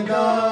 God.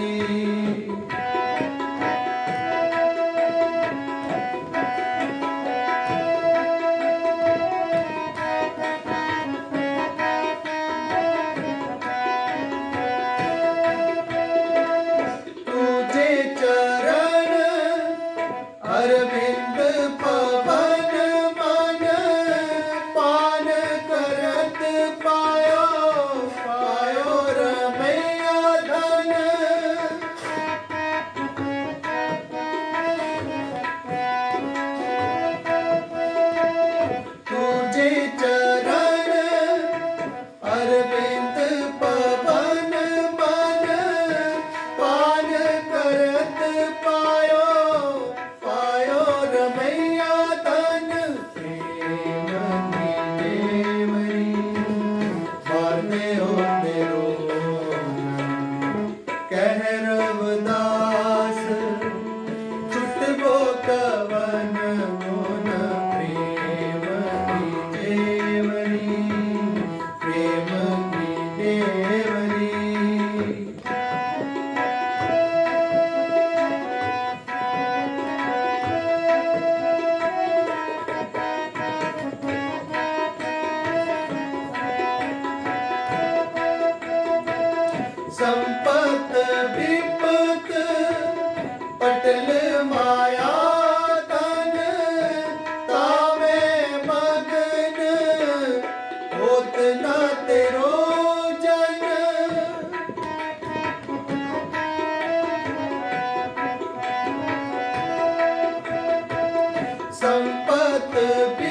Sampath ਵਿਪਤ ਪਟਲ ਮਾਇਆ ਤਨ ਤਾਵੇਂ ਮਗਨ ਹੋਤ ਨਾ ਤੇਰੋ ਜਨ ਸੰਪਤ